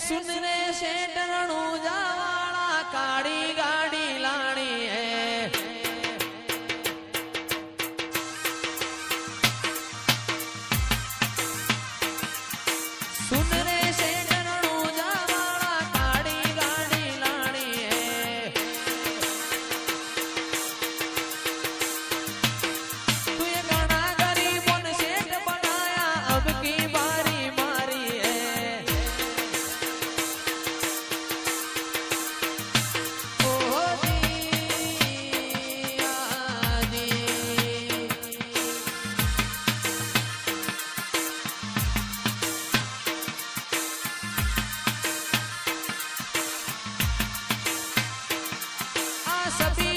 સુંદરે શેઠરણું જાવાળા કાળી ગા sabido.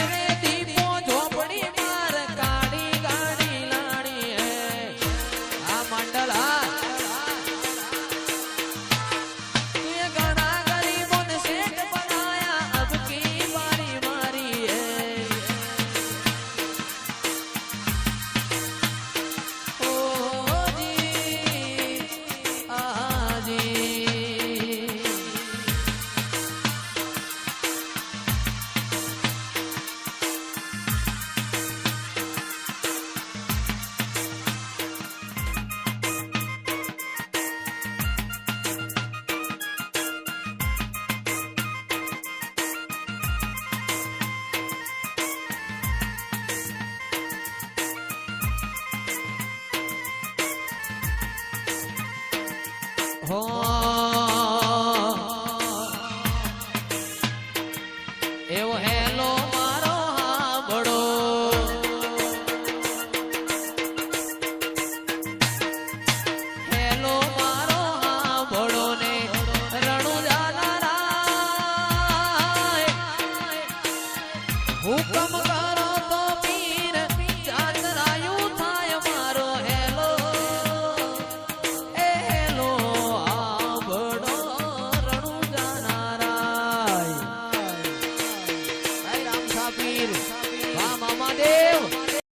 Serete હો હેલો મારો હાબડો હેલો મારો હાબડો ને રણુ જાનારા હુકમ કર